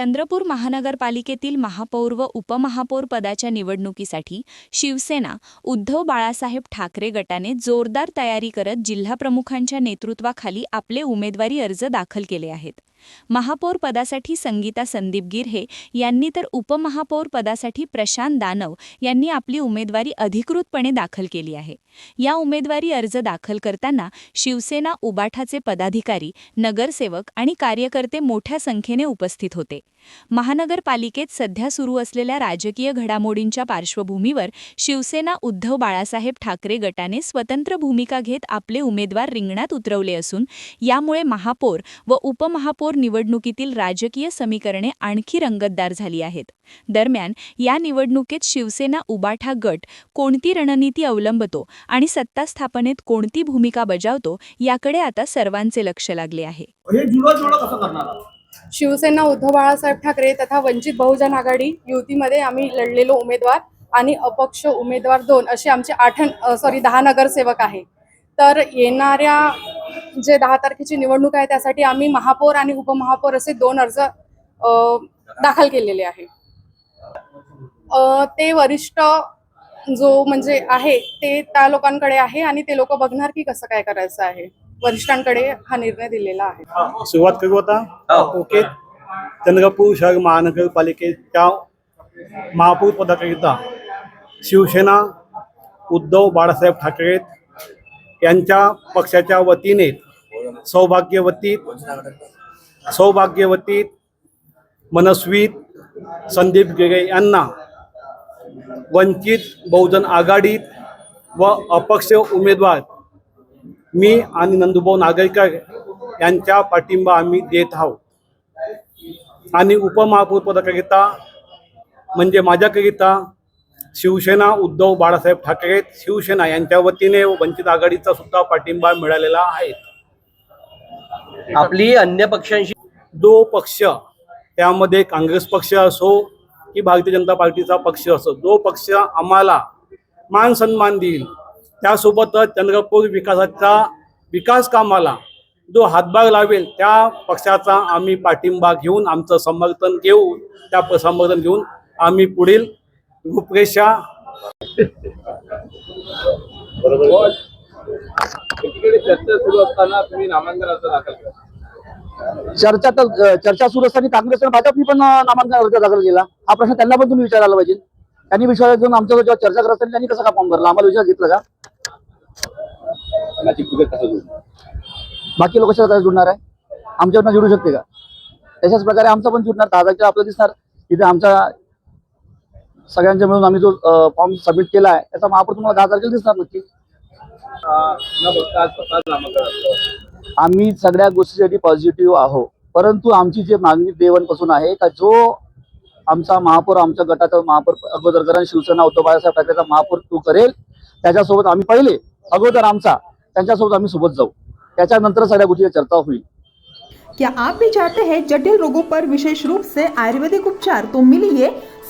चंद्रपूर महानगरपालिकेतील महापौर व उपमहापौर पदाच्या निवडणुकीसाठी शिवसेना उद्धव बाळासाहेब ठाकरे गटाने जोरदार तयारी करत जिल्हाप्रमुखांच्या नेतृत्वाखाली आपले उमेदवारी अर्ज दाखल केले आहेत. महापौर पदासाठी संगीता संदीप गिरहे यांनी तर उपमहापौर पदासाठी प्रशांत दानव यांनी आपली उमेदवारी अधिकृतपणे दाखल केली आहे. या उमेदवारी अर्ज दाखल करताना शिवसेना उबाठाचे पदाधिकारी नगरसेवक आणि कार्यकर्ते मोठ्या संख्येने उपस्थित होते. महानगरपालिकेत सध्या सुरू असलेल्या राजकीय घडामोडींच्या पार्श्वभूमीवर शिवसेना उद्धव बाळासाहेब ठाकरे गटाने स्वतंत्र भूमिका घेत आपले उमेदवार रिंगणात उतरवले असून यामुळे महापौर व उपमहापौर निवडणुकीतील राजकीय समीकरणे आणखी रंगतदार झाली आहेत. दरम्यान या निवडणुकीत शिवसेना उबाठा गट कोणती रणनीती अवलंबतो आणि सत्ता स्थापनेत कोणती भूमिका बजावतो याकडे आता सर्वांचे लक्ष लागले आहे. हे शिवसेना उद्धव बाळासाहेब ठाकरे तथा वंचित बहुजन आघाडी युतीमध्ये आम्ही लढलेलो उमेदवार आणि अपक्ष उमेदवार दोन असे आमचे आठ सॉरी दहा नगरसेवक आहे. तर येणाऱ्या जे दहा तारखेची निवडणूक आहे त्यासाठी आम्ही महापौर आणि उपमहापौर असे दोन अर्ज अ, दाखल केलेले आहे. अ, ते वरिष्ठ जो म्हणजे आहे ते त्या लोकांकडे आहे आणि ते लोक बघणार की कसं काय करायचं आहे. वरिष्ठांकडे हा निर्णय दिलेला आहे. सुरुवात करू आता. ओके. चंद्रपूर शहर महानगरपालिकेच्या महापौर पदाकरिता शिवसेना उद्धव बाळासाहेब ठाकरे यांच्या पक्षाच्या वतीने सौभाग्यवती सौभाग्यवती मनस्वीत संदीप गिरे यांना वंचित बहुजन आघाडीत व अपक्ष उमेदवार मी आणि नंदुभाऊ नागरकर यांच्या पाठिंबा आम्ही देत आहोत. आणि उपमहापौर पदाकरिता म्हणजे माझ्याकरिता शिवसेना उद्धव बाळासाहेब ठाकरे शिवसेना यांच्या वतीने वंचित आघाडीचा सुद्धा पाठिंबा मिळालेला आहे. आपली अन्य पक्षांशी जो पक्ष त्यामध्ये काँग्रेस पक्ष असो की भारतीय जनता पार्टीचा पक्ष असो जो पक्ष आम्हाला मान सन्मान देईल. त्यासोबतच चंद्रपूर विकासाचा विकास कामाला जो हातभार लावेल त्या पक्षाचा आम्ही पाठिंबा घेऊन आमचं समर्थन घेऊन त्या समर्थन घेऊन आम्ही पुढील रूपरेषा चर्चा सुरू असताना तुम्ही नामांकन अर्ज दाखल केला चर्चा तर चर्चा सुरू असताना काँग्रेस आणि भाजपनी पण नामांकन अर्ज दाखल केला. हा प्रश्न त्यांना पण तुम्ही विचारायला पाहिजे. त्यांनी विचार घेऊन आमच्या जेव्हा चर्चा करत असताना त्यांनी कसं का फॉर्म भरला? आम्हाला विचार घेतला का? बाकी लोक कसं जुडणार आहे? आमच्यावर जुडू शकते का? तशाच प्रकारे आमचा पण जुडणार तारखेला आपलं दिसणार. तिथे आमचा सगळ्यांच्या मिळून आम्ही जो फॉर्म सबमिट केला आहे त्याचा महापौर तुम्हाला दहा तारखेला दिसणार नक्की. आम्ही सगळ्या गोष्टीसाठी पॉझिटिव्ह आहोत. परंतु आमची जी मागणी देवांपासून आहे का जो आमचा महापौर आमच्या गटाचा महापौर अगोदर करण शिवसेना उद्धव बाळासाहेब ठाकरेचा महापौर तो करेल त्याच्यासोबत आम्ही पहिले अगोदर आमचा त्यांच्यासोबत आम्ही सोबत जाऊ. त्याच्यानंतर सगळ्या गोष्टी चर्चा होईल. क्या आप भी चाहते हैं जटिल रोगों पर विशेष रूप से आयुर्वेदिक उपचार तो मिलिए